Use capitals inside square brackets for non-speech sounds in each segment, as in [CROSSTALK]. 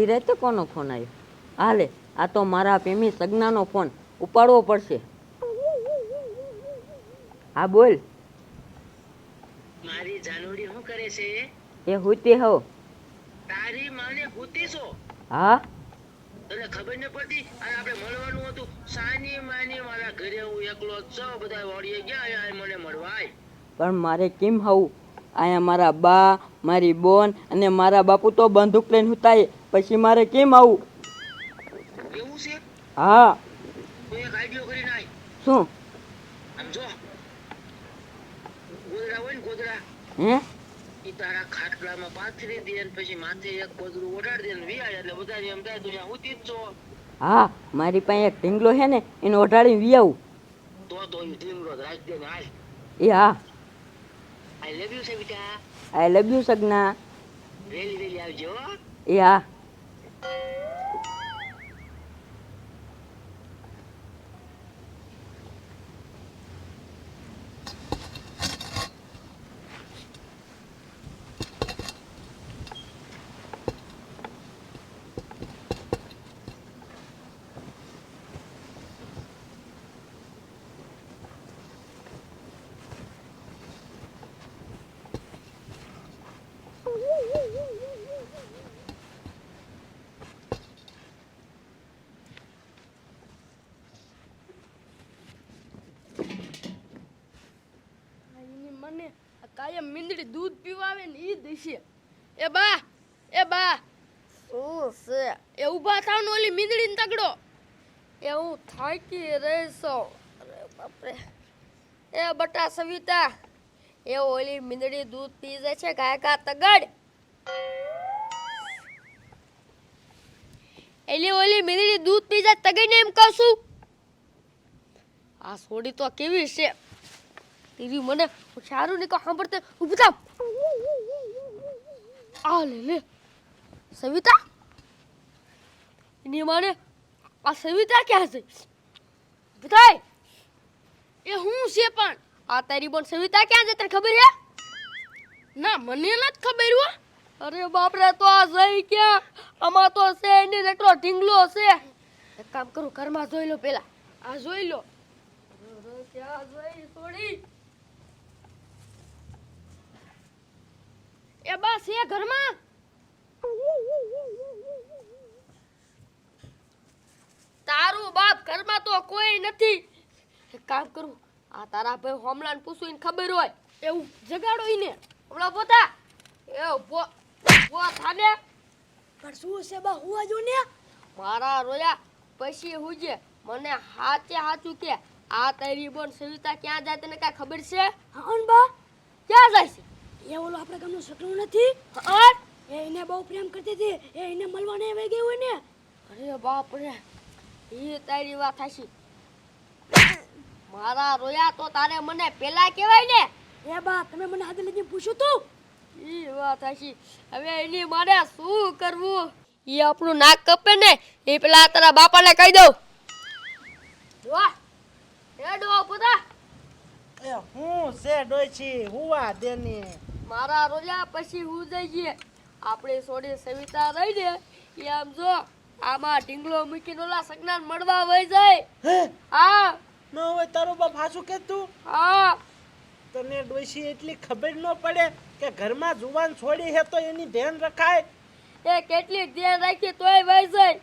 અડધી રાતે કોનો ફોન આવ્યો હાલે આ તો મારા પ્રેમી સગનાનો ફોન ઉપાડવો પડશે. હા બોલ. મારી જાનુડી શું કરે છે? એ હુતી હો તારી માને હુતી છો? હા? તને ખબર ન પડતી? અને આપણે મળવાનું હતું. સાની માની મારા ઘરે હું એકલો જ છું. બધા વાડીએ ગયા અહીંયા મને મળવાય. પણ મારે કેમ હવું? અહીંયા મારા બા મારી બોન અને મારા બાપુ તો બંદૂક લઈને હુતાય. પછી મારે કેમ આવું? એવું છે? હા. તું એક આઈડિયો કરી નાય શું? આમ ગોદડા હોય ને ગોદડા. હે? ઈ તારા ખાટલામાં પાથરી દે ને પછી માથે એક ગોદડું ઓઢાડી દે ને વિયાય એટલે બધાને એમ થાય તું ત્યાં ઉતી જ છો હા મારી પાસે એક ઢીંગલો છે ને એને ઓઢાડીને વી આવું તો તો ઈ ઢીંગલો જ દે ને હાલ. એ હા. આઈ લવ યુ છે આઈ લવ યુ સગના. આવજો એ હા. Thank you. કાયમ મીંદડી દૂધ પીવા આવે ને ઈ દેશે. એ બા એ બા. શું છે? એ ઊભા થાવ ને ઓલી મીંદડીને તગડો. એ હું થાકી રહેશો? અરે બાપરે. એ બટા સવિતા એ ઓલી મીંદડી દૂધ પી જાય છે ગાય કા તગડ. એલી ઓલી મીંદડી દૂધ પી જાય તગડીને એમ કહું છું. આ સોડી તો કેવી છે? તેરી મને સારું નહીં કહો સાંભળતે ઊભું થાવ. આ લે લે. સવિતા? એની માને આ સવિતા ક્યાં છે? ઊભું એ હું છે પણ? આ તારી બોન સવિતા ક્યાં છે તને ખબર છે ના મને નથી ખબર હો. અરે બાપરે તો આ જઈ ક્યાં? આમાં તો છે એની એટલો ઢીંગલો છે. એક કામ કરું ઘરમાં જોઈ લો પેલા. આ જોઈ લો. ક્યાં જોઈ થોડી એ બસ એ ઘરમાં? તારું બાપ ઘરમાં તો કોઈ નથી. એક કામ કરું આ તારા ભાઈ હોમલાને પૂછું ખબર હોય. એવું? જગાડો ઈને હમણાં પોતા. એ ઊભો ઊભો થાને પણ શું છે બા હુવા જો ને? મારા રોયા પછી હુજે. મને હાચે હાચું કે આ તારી બોન સવિતા ક્યાં જાય તને કાંઈ ખબર છે? હા બા. ક્યાં જાય છે? એ ઓલો આપણા ગામનો સકડો નથી? એ એને બહુ પ્રેમ કરતી હતી. એ એને મળવાને આવી ગઈ હોય ને. અરે બાપ રે એ તારી વાત થાશી મારા રોયા તો તારે મને પેલા કહેવાય ને. એ બા તમે મને હાથે લઈને પૂછ્યું તું? ઈ વાત હાચી હવે એની મારે શું કરવું? એ આપણું નાક કપે ને એ પેલા તારા બાપાને કહી દઉં. એ પોતા એ હું છે ડોયછી હુવા દેની. મારા રોજા પછી હું જઈ જઈએ આપણે છોડી સવિતા રહી ને એ આમ જો આમાં ઢીંગલો મૂકીને ઓલા સગનાન મળવા વઈ જાય. હે? ન હોય તારો બાપ હાસું કે તું? હા. તને ડોયછી એટલી ખબર ન પડે કે ઘરમાં જુવાન છોડી હે તો એની ધ્યાન રખાય? એ કેટલી ધ્યાન રાખી તોય વઈ જાય.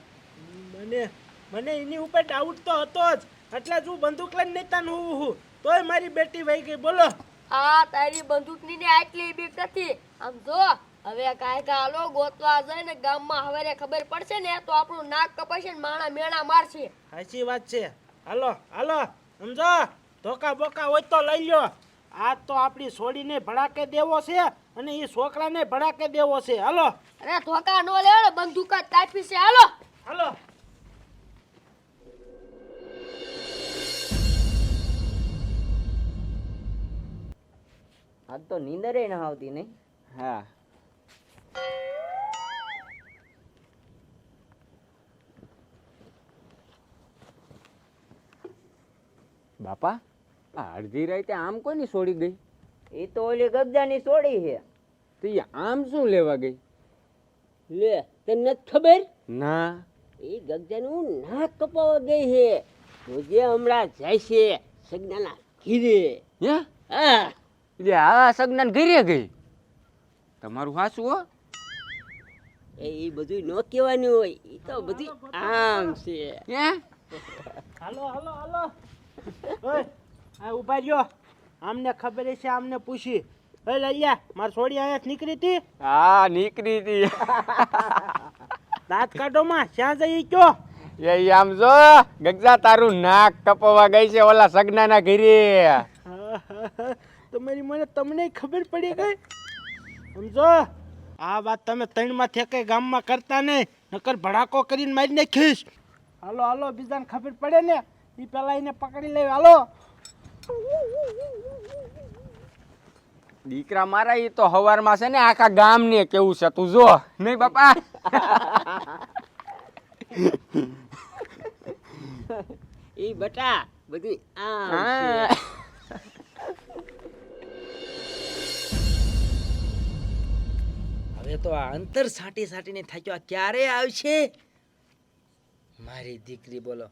મને મને એની ઉપર ડાઉટ તો હતો જ. એટલે જ હું બંદૂક લઈને નેતા હું હું. તોય મારી બેટી વહી ગઈ બોલો. આ તારી બંદૂકની ને આટલી બીક નથી. આમ જો હવે કાય કા હાલો ગોતવા જાય ને ગામમાં હવે ખબર પડશે ને તો આપણું નાક કપાશે ને માણા મેણા મારશે. સાચી વાત છે. હાલો હાલો સમજો? ધોકા બોકા હોય તો લઈ લ્યો. આ તો આપણી છોડીને ભડાકે દેવો છે અને એ છોકરાને ભડાકે દેવો છે. હાલો. અરે ધોકા નો લે ને બંદૂક જ તાપી છે. હાલો. હાલો. આજ તો નીંદરે ન આવતી નહીં. હા. બાપા આ અડધી રાતે આમ કોની છોડી ગઈ? એ તો ઓલી ગબજાની સોડી છે. તો એ આમ શું લેવા ગઈ? લે તને નથી ખબર? ના. એ ગગજાનું નાક કપાવા ગઈ છે. જે હમણાં જાય છે સગનાના ઘીરે. હે? હા. એટલે આ સગનાન ઘરે ગઈ. તમારું હાસું હો. એ ઈ બધું ન કહેવાનું હોય. એ તો બધું આમ છે. હે? હાલો હાલો હાલો. ઓય આ ઊભા રહ્યો. આમને ખબર છે આમને પૂછી. ઓય લઈયા માર છોડી આયા નીકળી હતી? હા નીકળી હતી. દાંત કાઢો માં. શ્યાં જઈ ગયો? એ આમ જો ગગજા તારું નાક કપવા ગઈ છે ઓલા સગનાના ઘરે. તમારી મને તમને ખબર પડી ગઈ? સમજો? આ વાત તમે ત્રણમાં કઈ ગામમાં કરતા નહીં નકર ભડાકો કરીને મારી નાખીશ. હાલો હાલો બીજાને ખબર પડે ને? એ પેલા એને પકડી લે હાલો. દીકરા મારા એ તો હવારમાં છે ને આખા ગામને કેવું છે તું જો. નહીં બાપા? [LAUGHS] એ બટા બધું આમ તો આ અંતર સાટી સાટીને થાક્યો. આ ક્યારે આવશે? મારી દીકરી બોલો.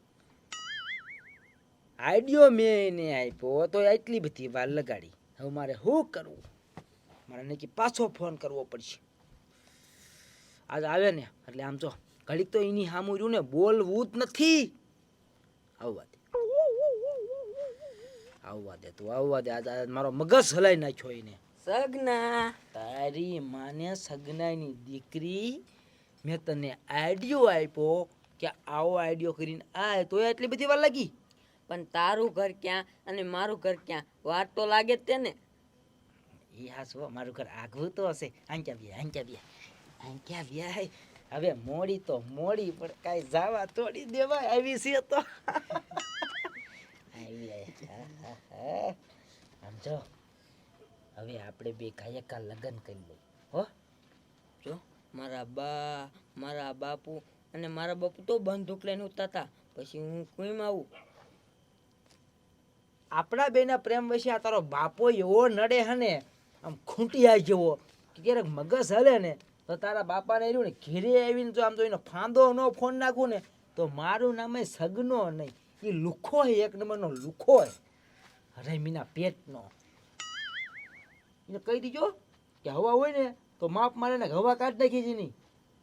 આઈડિયો મેં એને આપ્યો તો એટલી બધી વાર લગાડી. હવે મારે શું કરવું? મારે નક્કી પાછો ફોન કરવો પડશે. આજ આવે ને, એટલે આમ જો, ઘડીક તો એની સામું રહ્યું ને, બોલવું જ નથી. આવવા દે. આવવા દે તું, આવવા દે. આજ મારો મગજ હલાઈ નાખ્યો એને. સગના. તારી માને સગનાની દીકરી મેં તને આઈડિયો આપ્યો કે આવો આઈડિયો કરીને આ તો એટલી બધી વાર લાગી? પણ તારું ઘર ક્યાં અને મારું ઘર ક્યાં? વાર તો લાગે જ ને. એ હા શું મારું ઘર આગવું તો હશે. આંક્યા બી આંક્યા બી આંક્યા બી હવે મોડી તો મોડી પણ કાંઈ જાવા તોડી દેવાય આવી છે તો. [LAUGHS] આવી હા, હા, હા. આમ જો. હવે આપણે બે કાયકા લગ્ન કરી લઈએ. હો? જો, મારા બા, મારા બાપુ અને મારા બાપુ તો બંદૂક લઈને ઉતા હતા. પછી હું કોઈ આવું? આપણા બેના પ્રેમ વિશે આ તારો બાપો એવો નડે હે ને આમ ખૂંટિયા જેવો, કે ક્યારેક મગજ હલે ને, તો તારા બાપાને રહ્યું ને ઘેરે આવીને જો આમ તો એનો ફાંદો ન ફોન નાખું ને, તો મારું નામે સગનો નહીં. એ લુખો હે, એક નંબરનો લુખો હે. રમીના પેટનો. એને કહી દીજો કે હવા હોય ને તો માપ મારે ને હવા કાઢ નાખી છે ની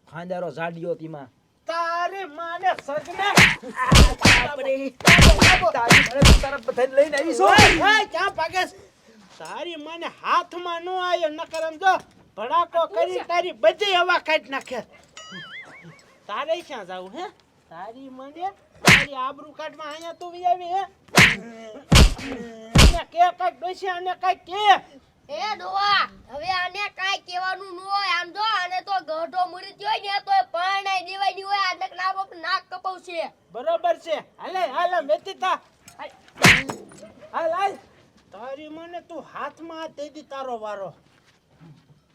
ખાંદારો ઝાડિયો તેમાં તારે માને સગના. આપણે તારી મને તારા બધાને લઈને આવી છો ક્યાં ભાગેશ? તારી માને હાથમાં નો આયો નકર આમ જો ભડાકો કરી તારી બધી હવા કાઢ નાખે. તારે ક્યાં જાવું હે? તારી મને તારી આબરૂ કાઢમાં અહીંયા તું આવી હે? કે કાંઈક ડોસી અને કાંઈક કે. એ ડોવા હવે આને કાઈ કહેવાનું ન હોય, આમ જો, આને તો ગઢો મરી ગયો ને, તો પરણાઈ દેવાની હોય, આ નક નાક નાક કપાવશે. બરોબર છે. હાલે, હાલ મેતી થા. હાલ હાલ. તારી મને તું હાથમાં દે દી તારો વારો.